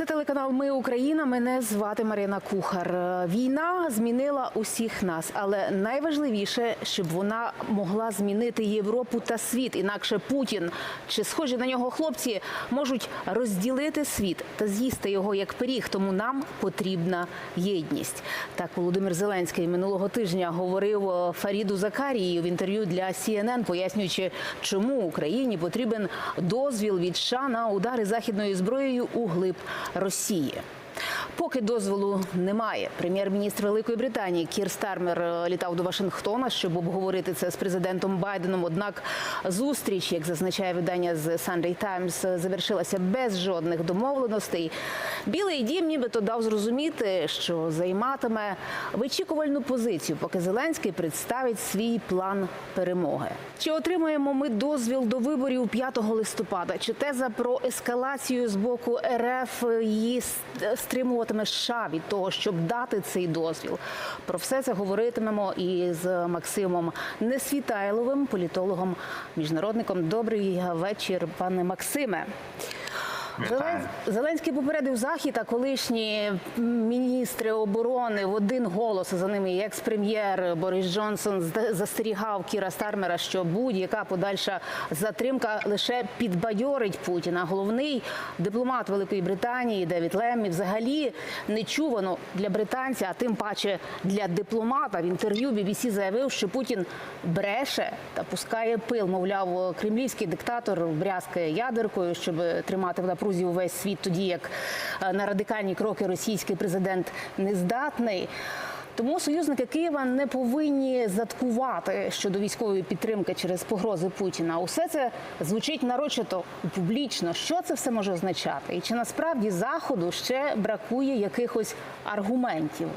Це телеканал Ми Україна. Мене звати Марина Кухар. Е, Війна змінила усіх нас, але найважливіше, щоб вона могла змінити Європу та світ. Інакше Путін чи схожі на нього хлопці можуть розділити світ та з'їсти його як пиріг. Тому нам потрібна єдність. Так Володимир Зеленський минулого тижня говорив е, Фаріду Закарії в інтерв'ю для CNN, пояснюючи, чому Україні потрібен дозвіл від США на удари західною зброєю у глиб Росії. Поки дозволу немає. Прем'єр-міністр Великої Британії Кір Стармер е, літав до Вашингтона, щоб обговорити це з президентом Байденом. Однак зустріч, як зазначає видання з Sunday Times, завершилася без жодних домовленостей. Білий дім нібито дав зрозуміти, що займатиме вичікувальну позицію, поки Зеленський представить свій план перемоги. Чи отримаємо ми дозвіл до виборів 5 листопада? Чи теза про ескалацію з боку РФ її стримуватиме США від того, щоб дати цей дозвіл? Про все це говоритимемо із Максимом Несвітайловим, політологом, міжнародником. Добрий вечір, пане Максиме. Вітаю. Зеленський попередив захід, а колишні міністри оборони в один голос за ними і екс-прем'єр Борис Джонсон застерігав Кіра Стармера, що будь-яка подальша затримка лише підбадьорить Путіна. Головний дипломат Великої Британії Девід Леммі взагалі нечувано для британця, а тим паче для дипломата в інтерв'ю BBC заявив, що Путін бреше та пускає пил. Мовляв, кремлівський диктатор брязкає ядеркою, щоб тримати в напрузі увесь світ, тоді як е, на радикальні кроки російський президент не здатний. Тому союзники Києва не повинні заткувати щодо військової підтримки через погрози Путіна. Усе це звучить нарочито публічно. Що це все може означати? І чи насправді заходу ще бракує якихось аргументів?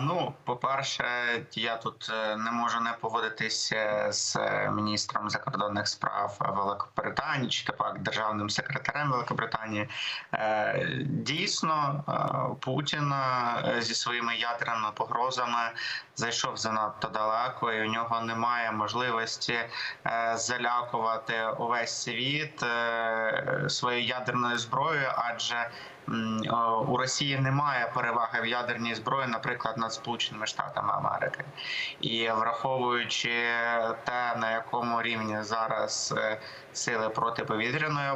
Ну, по-перше, я тут е, не можу не поводитися з е, міністром закордонних справ Великобританії чи так державним секретарем Великобританії. Е, Дійсно, Путін зі своїми ядерними погрозами зайшов занадто далеко, і у нього немає можливості залякувати увесь світ своєю ядерною зброєю, адже у Росії немає переваги в ядерній зброї, наприклад, над Сполученими Штатами Америки, і враховуючи те, на якому рівні зараз е, сили протиповітряної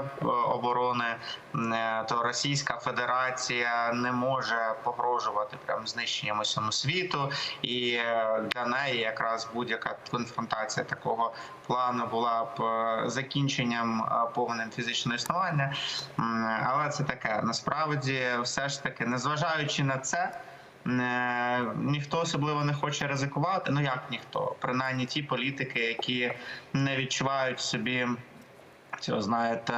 оборони, е, то Російська Федерація не може погрожувати прям знищенням усьому світу, і е, для неї якраз будь-яка конфронтація такого плану була б е, закінченням е, повним фізичного існування. Але це таке. Насправді, все ж таки, незважаючи на це. е, Ніхто особливо не хоче ризикувати. Ну як ніхто, принаймні ті політики, які не відчувають собі цього знаєте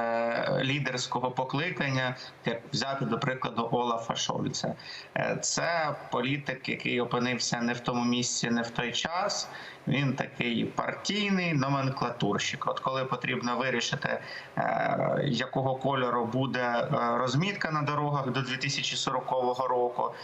лідерського покликання, як взяти до прикладу Олафа Шольца. Е, Це політик, який опинився не в тому місці, не в той час. Він такий партійний номенклатурщик. От коли потрібно вирішити, е, якого кольору буде е, розмітка на дорогах до 2040 року.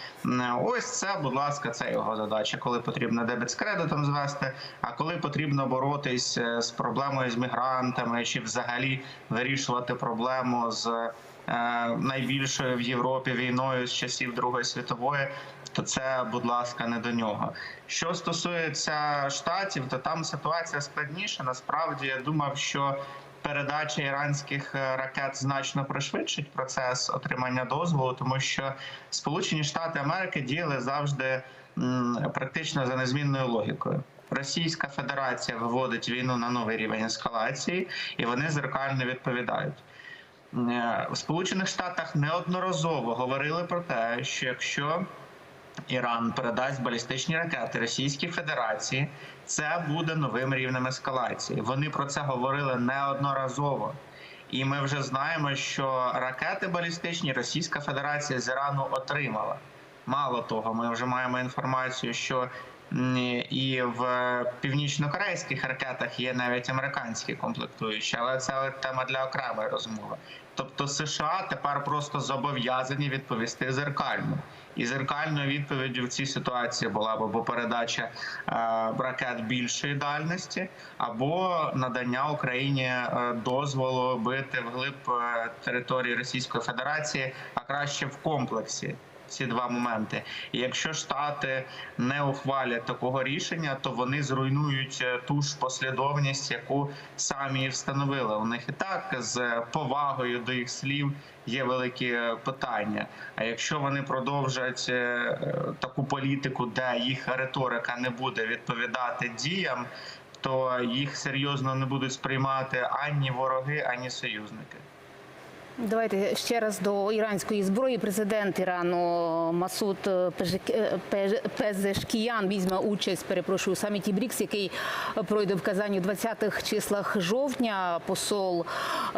Ось це, будь ласка, це його задача. Коли потрібно дебет з кредитом звести, а коли потрібно боротись е, з проблемою з мігрантами чи взагалі вирішувати проблему з найбільшою в Європі війною з часів Другої світової, то це, будь ласка, не до нього. Що стосується штатів, то там ситуація складніша. Насправді я думав, що передача іранських е, ракет значно пришвидшить процес отримання дозволу, тому що Сполучені Штати Америки діяли завжди практично за незмінною логікою. Російська Федерація виводить війну на новий рівень ескалації, і вони зеркально відповідають. Е, В Сполучених Штатах неодноразово говорили про те, що якщо Іран передасть балістичні ракети Російській Федерації, це буде новим рівнем ескалації. Вони про це говорили неодноразово. І ми вже знаємо, що ракети балістичні Російська Федерація з Ірану отримала. Мало того, ми вже маємо інформацію, що і в північно-корейських ракетах є навіть американські комплектуючі, але це тема для окремої розмови. Тобто США тепер просто зобов'язані відповісти зеркально. І зеркальною відповіддю в цій ситуації була б або передача е, ракет більшої дальності, або надання Україні е, дозволу бити вглиб е, території Російської Федерації, а краще в комплексі. Ці два моменти. І якщо штати не ухвалять такого рішення, то вони зруйнують е, ту ж послідовність, яку самі встановили. У них і так з повагою до їх слів є великі е, питання. А якщо вони продовжать е, таку політику, де їх риторика не буде відповідати діям, то їх серйозно не будуть сприймати ані вороги, ані союзники. Давайте ще раз до іранської зброї. Президент Ірану Масуд Пежек- е, Пезешкіян візьме участь, перепрошую, у саміті БРІКС, який пройде в Казані у 20-х числах жовтня. Посол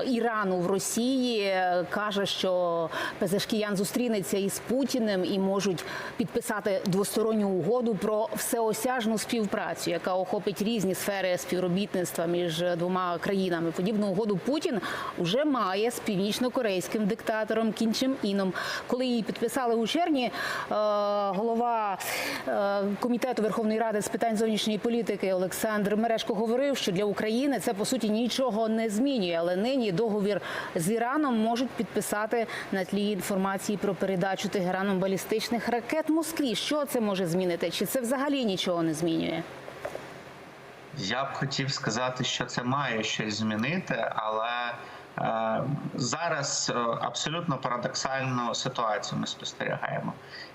Ірану в Росії каже, що Пезешкіян зустрінеться із Путіним і можуть підписати двосторонню угоду про всеосяжну співпрацю, яка охопить різні сфери співробітництва між двома країнами. Подібну угоду Путін вже має з північно-корейським диктатором Кін Чен Іном. Коли її підписали у червні, е, голова е, комітету Верховної Ради з питань зовнішньої політики Олександр Мерешко говорив, що для України це по суті нічого не змінює, але нині договір з Іраном можуть підписати на тлі інформації про передачу Тегераном балістичних ракет Москві. Що це може змінити? Чи це взагалі нічого не змінює? Я б хотів сказати, що це має щось змінити, але зараз е, абсолютно парадоксальну ситуацію ми спостерігаємо.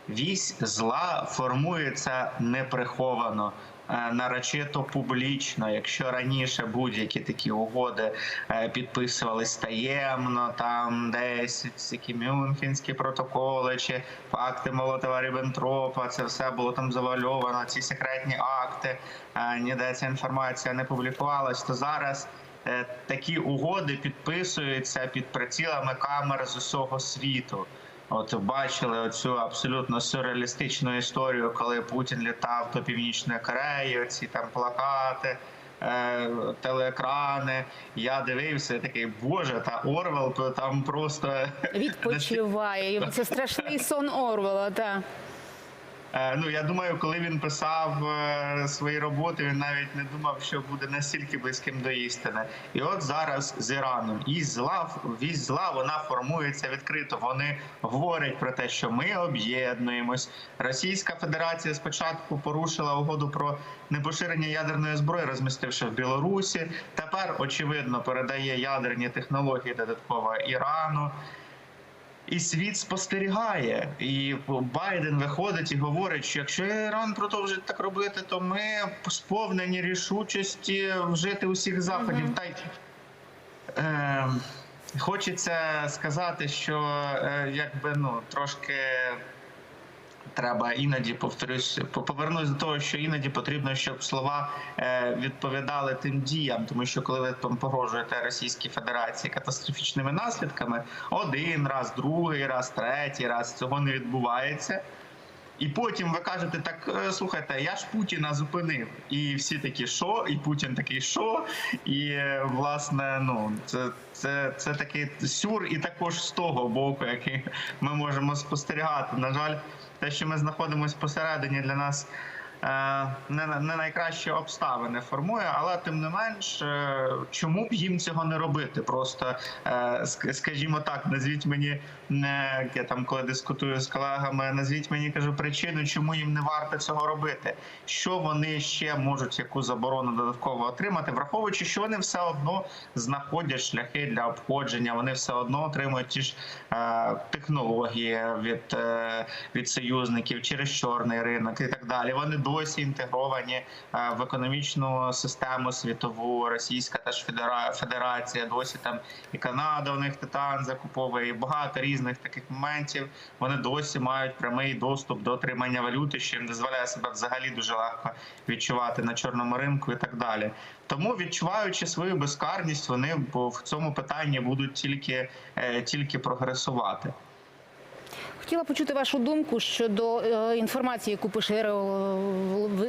Вісь зла формується неприховано. е, Нарочито публічно, якщо раніше будь-які такі угоди е, підписувались таємно, там десь ці Мюнхенські протоколи чи факти Молотова Ріббентропа, це все було там завальовано. Ці секретні акти е, ніде ця інформація не публікувалась. То зараз е, такі угоди підписуються під прицілами камер з усього світу. От бачили оцю абсолютно сюрреалістичну історію, коли Путін літав до Північної Кореї, оці там плакати. е, Телеекрани, я дивився, такий боже, та Орвел то там просто Відпочиває. Це страшний сон Орвела. Та. Е, Ну я думаю, коли він писав е, свої роботи, він навіть не думав, що буде настільки близьким до істини. І от зараз з Іраном і зла вісь зла вона формується відкрито. Вони говорять про те, що ми об'єднуємось. Російська Федерація спочатку порушила угоду про непоширення ядерної зброї, розмістивши в Білорусі. Тепер очевидно передає ядерні технології додатково Ірану. І світ спостерігає, і Байден виходить і говорить, що якщо Іран продовжить так робити, то ми сповнені рішучості вжити усіх заходів. Та й е, хочеться сказати, що е, якби ну трошки. Треба іноді повторюсь, по- повернусь до того, що іноді потрібно, щоб слова е, відповідали тим діям, тому що коли ви там погрожуєте Російській Федерації катастрофічними наслідками, один раз, другий раз, третій раз цього не відбувається. І потім ви кажете, так е, слухайте, я ж Путіна зупинив. І всі такі, що? І Путін такий, що? І е, власне, ну це, це, це такий сюр, і також з того боку, який ми можемо спостерігати. На жаль, те, що ми знаходимося посередині, для нас. Е, Не, не найкращі обставини формує, але тим не менш, е, чому б їм цього не робити? Просто е, скажімо так, назвіть мені я там, коли дискутую з колегами, назвіть мені кажу причину, чому їм не варто цього робити. Що вони ще можуть яку заборону додатково отримати, враховуючи, що вони все одно знаходять шляхи для обходження, вони все одно отримують ті ж технології від, від союзників через чорний ринок і так далі. Вони досі інтегровані е, в економічну систему світову. Російська теж федера- федерація досі там і Канада у них титан закуповує і багато різних таких моментів. Вони досі мають прямий доступ до отримання валюти, що їм дозволяє себе взагалі дуже легко відчувати на чорному ринку і так далі. Тому відчуваючи свою безкарність, вони в цьому питанні будуть тільки, е, тільки прогресувати. Хотіла почути вашу думку щодо е, інформації, яку поширило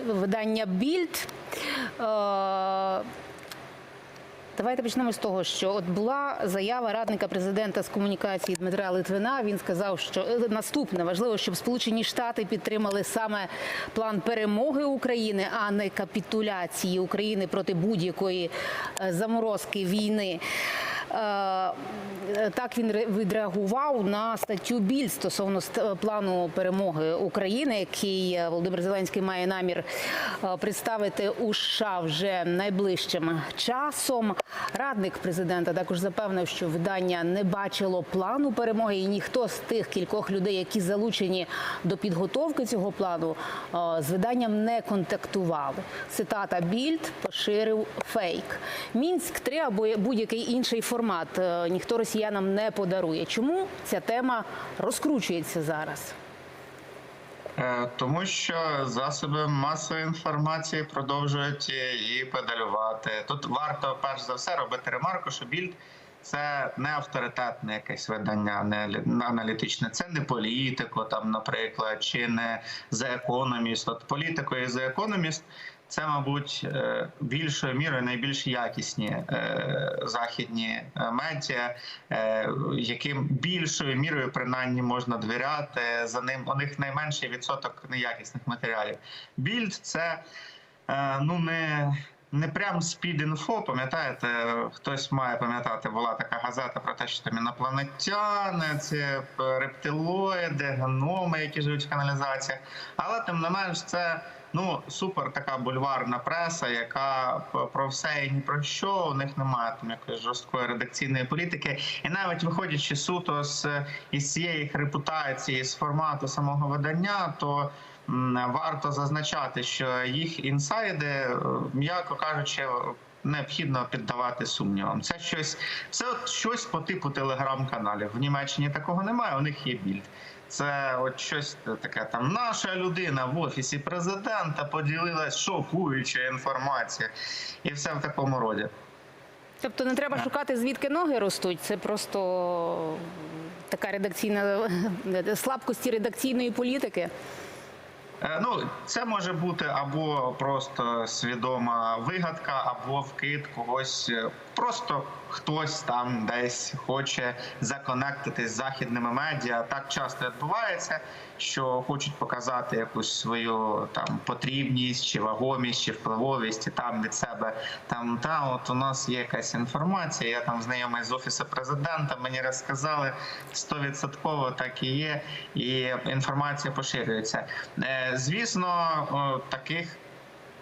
видання Більд. Е, Давайте почнемо з того, що от була заява радника президента з комунікації Дмитра Литвина. Він сказав, що е, наступне важливо, щоб Сполучені Штати підтримали саме план перемоги України, а не капітуляції України проти будь-якої заморозки війни. Е, Так він ре- відреагував на статтю Біль стосовно плану перемоги України, який е, Володимир Зеленський має намір е, представити у США вже найближчим часом. Радник президента також запевнив, що видання не бачило плану перемоги, і ніхто з тих кількох людей, які залучені до підготовки цього плану, з виданням не контактували. Цитата Більд поширив фейк. Мінськ 3 або будь-який інший формат е, ніхто росіянам не подарує. Чому ця тема розкручується зараз? Е, Тому що засоби масової інформації продовжують її педалювати. Тут варто перш за все робити ремарку, що більд це не авторитетне якесь видання, не аналітичне, це не політико, там, наприклад, чи не The Economist. От політико і The Economist – це, мабуть, е, більшою мірою найбільш якісні е, західні е, медіа, яким більшою мірою принаймні можна довіряти. За ним у них найменший відсоток неякісних матеріалів. Більд це ну не. Не прям спід-інфо, пам'ятаєте, хтось має пам'ятати, була така газета про те, що там інопланетяни, це рептилоїди, геноми, які живуть в каналізаціях. Але тим не менш, це ну супер така бульварна преса, яка про все і ні про що. У них немає там якоїсь жорсткої редакційної політики. І навіть виходячи суто з із цієї репутації, з формату самого видання, то варто зазначати, що їх інсайди, е, м'яко кажучи, необхідно піддавати сумнівам. Це щось, це от щось по типу телеграм-каналів. В Німеччині такого немає. У них є більд. Це от щось таке там. Наша людина в офісі президента поділилась шокуючою інформацією, і все в такому роді. Тобто не треба шукати, звідки ноги ростуть. Це просто така редакційна слабкості редакційної політики. Е, Ну, це може бути або просто свідома вигадка, або вкид когось. е, Просто хтось там десь хоче законектитись з західними медіа. Так часто відбувається, що хочуть показати якусь свою там потрібність чи вагомість, чи впливовість, і там від себе там та от у нас є якась інформація. Я там знайомий з офісу президента. Мені розказали стовідсотково так і є, і інформація поширюється. Е, Звісно, таких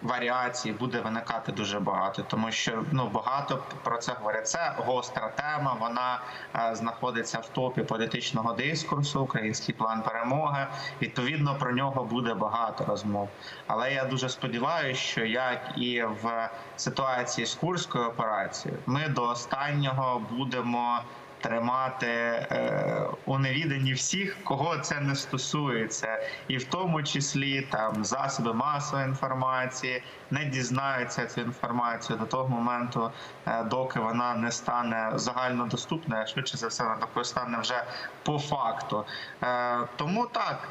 варіацій буде виникати дуже багато, тому що ну багато про це говорять. Це гостра тема. Вона е, знаходиться в топі політичного дискурсу. Український план перемоги. Відповідно, про нього буде багато розмов. Але я дуже сподіваюся, що як і в ситуації з курською операцією, ми до останнього будемо тримати е, у невіданні всіх, кого це не стосується, і в тому числі там засоби масової інформації не дізнаються цю інформацію до того моменту, е, доки вона не стане загальнодоступною, швидше за все вона такою стане вже по факту. Е, тому так.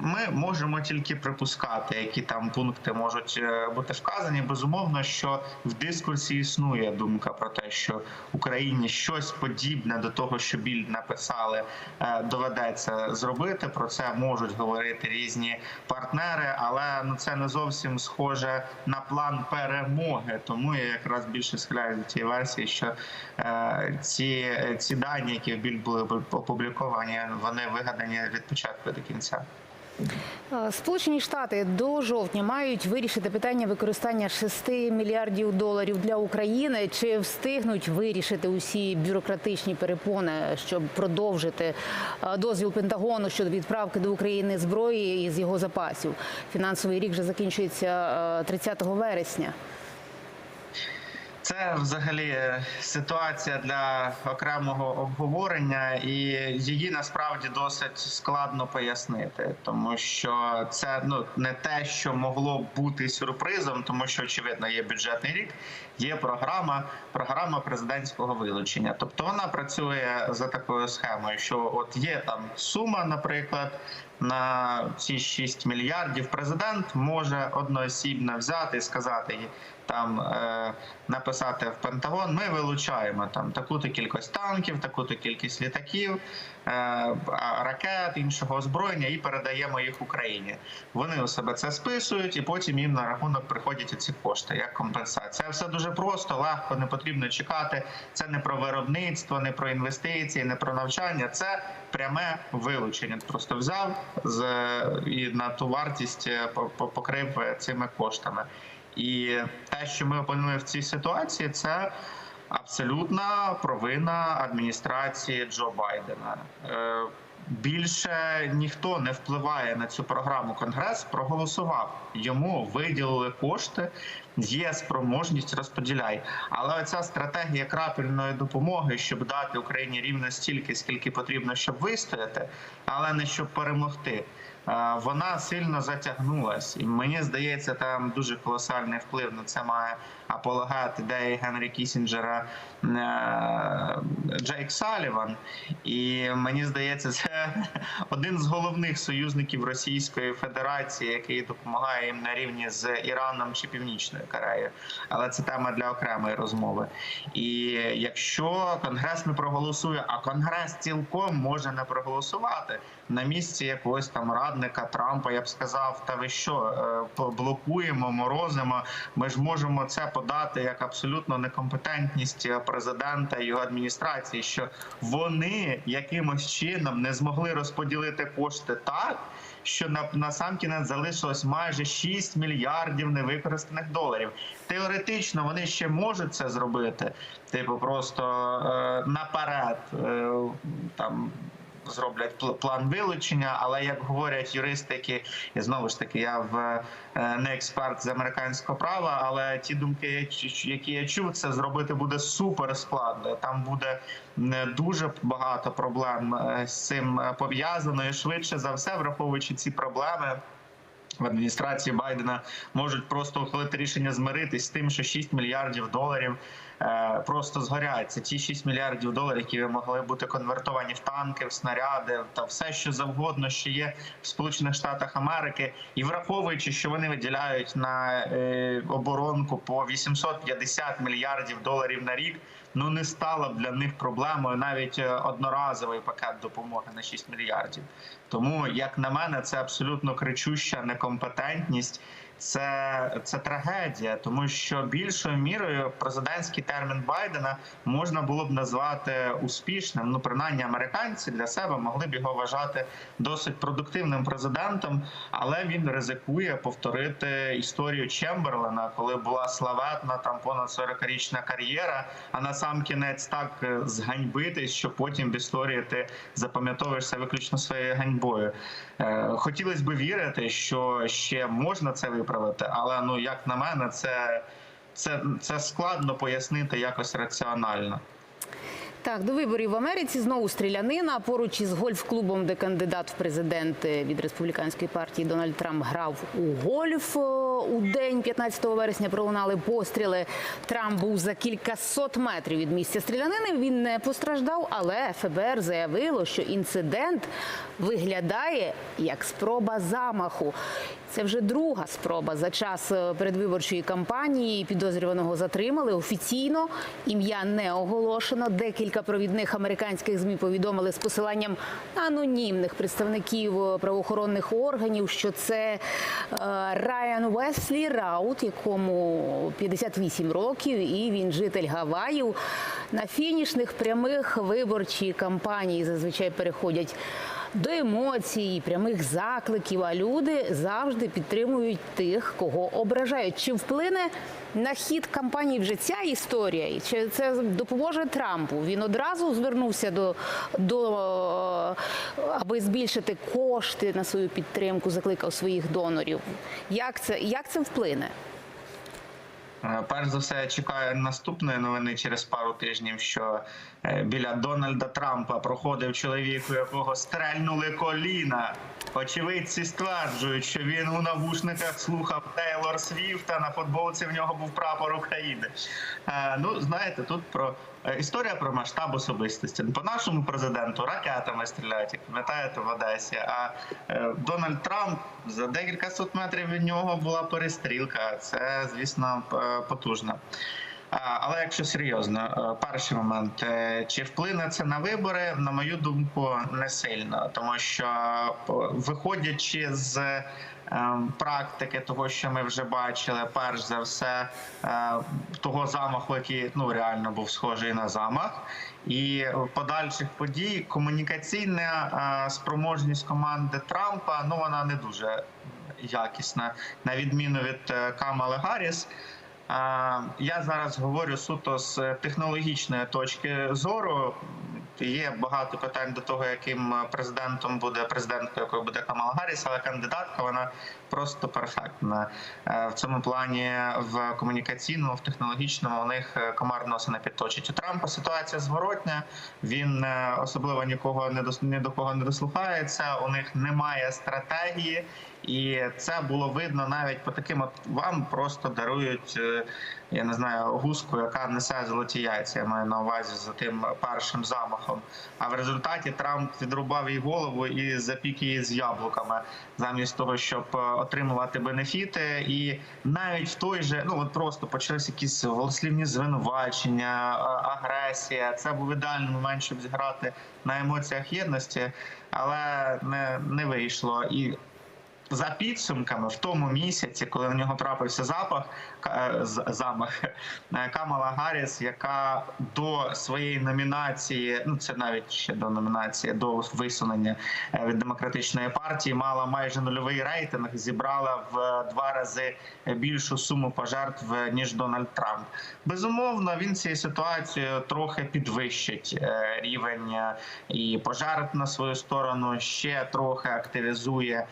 Ми можемо тільки припускати, які там пункти можуть е, бути вказані. Безумовно, що в дискурсі існує думка про те, що Україні щось подібне до того, що більд написали, е, доведеться зробити. Про це можуть говорити різні партнери, але ну це не зовсім схоже на план перемоги. Тому я якраз більше схиляю до тієї версії, що е, ці, ці дані, які в більд були опубліковані, вони вигадані від початку до кінця. Е, Сполучені Штати до жовтня мають вирішити питання використання 6 мільярдів доларів для України. Чи встигнуть вирішити усі бюрократичні перепони, щоб продовжити е, дозвіл Пентагону щодо відправки до України зброї із його запасів? Фінансовий рік вже закінчується е, 30 вересня. Це взагалі е, ситуація для окремого обговорення, і її насправді досить складно пояснити, тому що це ну не те, що могло б бути сюрпризом, тому що очевидно є бюджетний рік, є програма, програма президентського вилучення. Тобто вона працює за такою схемою, що от є там сума, наприклад. На ці 6 мільярдів президент може одноосібно взяти і сказати там е, написати в Пентагон, ми вилучаємо там таку-то кількість танків, таку-то кількість літаків, е, ракет, іншого озброєння і передаємо їх Україні. Вони у себе це списують, і потім їм на рахунок приходять ці кошти як компенсація. Все дуже просто, легко, не потрібно чекати. Це не про виробництво, не про інвестиції, не про навчання. Це пряме вилучення. Просто взяв з і на ту вартість е, по- по- покрив е, цими коштами. І те, що ми опинили в цій ситуації, це абсолютна провина адміністрації Джо Байдена. Е, Більше ніхто не впливає на цю програму. Конгрес проголосував. Йому виділили кошти. Є спроможність розподіляй. Але оця стратегія крапельної допомоги, щоб дати Україні рівно стільки, скільки потрібно, щоб вистояти, але не щоб перемогти. Вона сильно затягнулась, і мені здається, там дуже колосальний вплив на це має апологет ідеї Генрі Кісінджера е, Джейк Саліван. І мені здається, це один з головних союзників Російської Федерації, який допомагає їм на рівні з Іраном чи Північною Кореєю. Але це тема для окремої розмови. І якщо Конгрес не проголосує, а Конгрес цілком може не проголосувати на місці якогось там радника Трампа, я б сказав, та ви що е, блокуємо, морозимо. Ми ж можемо це подати як абсолютно некомпетентність президента і його адміністрації, що вони якимось чином не змогли розподілити кошти так. Що на, на сам кінець залишилось майже 6 мільярдів невикористаних доларів. Теоретично вони ще можуть це зробити, типу, просто е, наперед е, там зроблять пл- план вилучення. Але як говорять юристи, які і знову ж таки, я в е, не експерт з американського права, але ті думки, які я чув, це зробити буде супер складно. Там буде дуже багато проблем е, з цим е, пов'язано. І швидше за все, враховуючи ці проблеми. В адміністрації Байдена можуть просто ухвалити рішення змиритись з тим, що 6 мільярдів доларів е, просто згорять. Це ті 6 мільярдів доларів, які могли бути конвертовані в танки, в снаряди та все, що завгодно, що є в Сполучених Штатах Америки, і враховуючи, що вони виділяють на е, оборонку по 850 мільярдів доларів на рік. Ну не стала б для них проблемою навіть е, одноразовий пакет допомоги на 6 мільярдів. Тому, як на мене, це абсолютно кричуща некомпетентність. Це, це трагедія, тому що більшою мірою президентський термін Байдена можна було б назвати успішним. Ну, принаймні, американці для себе могли б його вважати досить продуктивним президентом, але він ризикує повторити історію Чемберлена, коли була славетна там понад 40-річна кар'єра. А на сам кінець так е, зганьбитись, що потім в історії ти запам'ятовуєшся виключно своєю ганьбою. Е, Хотілося б вірити, що ще можна це виправити, але ну як на мене, це, це, це складно пояснити якось раціонально. Так, до виборів в Америці знову стрілянина. Поруч із гольф-клубом, де кандидат в президенти від республіканської партії Дональд Трамп грав у гольф. Е, У день 15 вересня пролунали постріли. Трамп був за кількасот метрів від місця стрілянини. Він не постраждав, але ФБР заявило, що інцидент виглядає як спроба замаху. Це вже друга спроба за час е, передвиборчої кампанії. Підозрюваного затримали офіційно. Ім'я не оголошено. Декілька провідних американських змі повідомили з посиланням анонімних представників е, правоохоронних органів, що це е, Райан Веслі Раут, якому 58 років, і він житель Гаваїв. На фінішних прямих виборчій кампанії зазвичай переходять до емоцій, прямих закликів. А люди завжди підтримують тих, кого ображають. Чи вплине на хід кампанії вже ця історія? Чи це допоможе Трампу? Він одразу звернувся до, до аби збільшити кошти на свою підтримку, закликав своїх донорів. Як це, як це вплине? Е, Перш за все, чекаю наступної новини через пару тижнів, що е, біля Дональда Трампа проходив чоловік, у якого стрельнули коліна. Очевидці стверджують, що він у навушниках слухав Тейлор Свіфта. На футболці в нього був прапор України. Е, Ну, знаєте, тут про е, історія про масштаб особистості. По нашому президенту ракетами стріляють, як пам'ятаєте, в Одесі. А е, Дональд Трамп за декілька сот метрів від нього була перестрілка. Це, звісно, п- потужно. Але якщо серйозно, е, перший момент, е, чи вплине це на вибори, на мою думку, не сильно, тому що е, виходячи з ем, практики того, що ми вже бачили, перш за все того замаху, який ну реально був схожий на замах, і подальших подій комунікаційна спроможність команди Трампа ну вона не дуже якісна, на відміну від Камали Гарріс. Я зараз говорю суто з технологічної точки зору. Є багато питань до того, яким президентом буде президенткою, якою буде Камала Гарріс, але кандидатка вона просто перфектна. Е, В цьому плані в комунікаційному, в технологічному у них е, комар носа не підточить. У Трампа ситуація зворотня. Він е, особливо нікого не дос- ні до кого не дослухається. У них немає стратегії. І це було видно навіть по таким, от вам просто дарують, е, я не знаю, гуску, яка несе золоті яйця. Я маю на увазі за тим першим замахом. А в результаті Трамп відрубав їй голову і запік її з яблуками, замість того, щоб е, отримувати бенефіти. І навіть в той же, ну от просто почалися якісь голослівні звинувачення, е, агресія. Це був ідеальний момент, щоб зіграти на емоціях єдності, але не, не вийшло. І за підсумками в тому місяці, коли на нього трапився запах е, замах е, Камала Гарріс, яка до своєї номінації, ну це навіть ще до номінації, до висунення е, від демократичної партії, мала майже нульовий рейтинг, зібрала в два рази більшу суму пожертв ніж Дональд Трамп. Безумовно, він цією ситуацією трохи підвищить рівень і пожертв на свою сторону, ще трохи активізує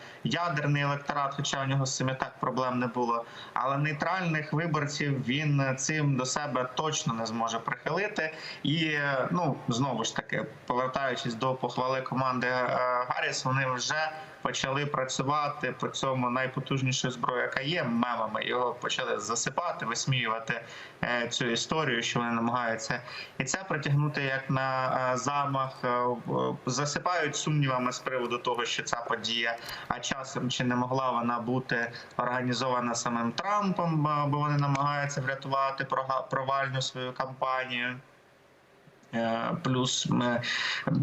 ядерний електорат, хоча у нього з цим і так проблем не було. Але нейтральних виборців він цим до себе точно не зможе прихилити. І ну знову ж таки, повертаючись до похвали команди е, Гарріс, вони вже почали працювати по цьому найпотужнішою зброєю, яка є мемами. Його почали засипати, висміювати е, цю історію, що вони намагаються, і це притягнути як на е, замах. е, Засипають сумнівами з приводу того, що ця подія, а часом чи не могла вона бути організована самим Трампом, бо вони намагаються врятувати провальну свою кампанію. Е, Плюс ми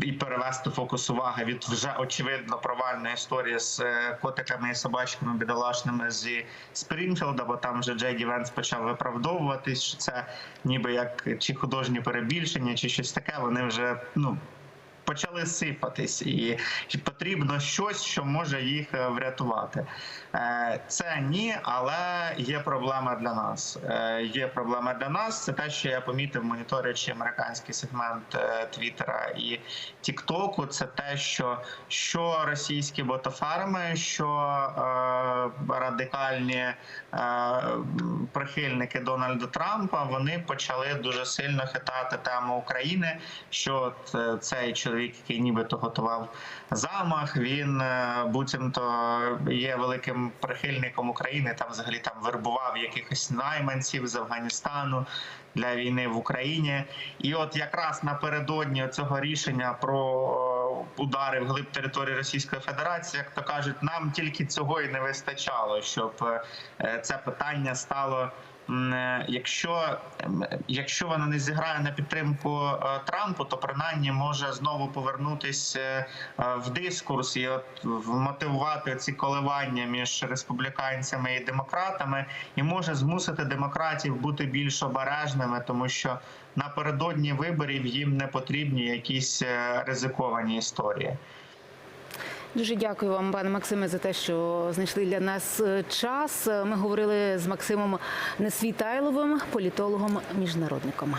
і перевести фокус уваги від вже очевидно провальної історії з е, котиками і собачками бідолашними зі Спрінфілда, бо там вже Джей Ді Венс почав виправдовуватись, що це ніби як чи художні перебільшення, чи щось таке. Вони вже ну. Почали сипатись, і потрібно щось, що може їх е, врятувати. Е, Це ні, але є проблема для нас. Е, Є проблема для нас. Це те, що я помітив, моніторячи американський сегмент Твіттера і Тіктоку. Це те, що що російські ботоферми, що радикальні прихильники Дональда Трампа, вони почали дуже сильно хитати тему України. Що цей чоловік, який нібито готував замах, він е, буцімто є великим прихильником України. Там взагалі там вербував якихось найманців з Афганістану для війни в Україні. І от якраз напередодні цього рішення про е, удари в глиб території Російської Федерації, як то кажуть, нам тільки цього і не вистачало, щоб е, це питання стало. Е, Якщо, якщо вона не зіграє на підтримку е, Трампу, то принаймні може знову повернутися е, в дискурс і от вмотивувати ці коливання між республіканцями і демократами, і може змусити демократів бути більш обережними, тому що напередодні виборів їм не потрібні якісь е, ризиковані історії. Дуже дякую вам, пане Максиме, за те, що знайшли для нас е, час. Ми говорили з Максимом Несвітайловим, політологом, міжнародником.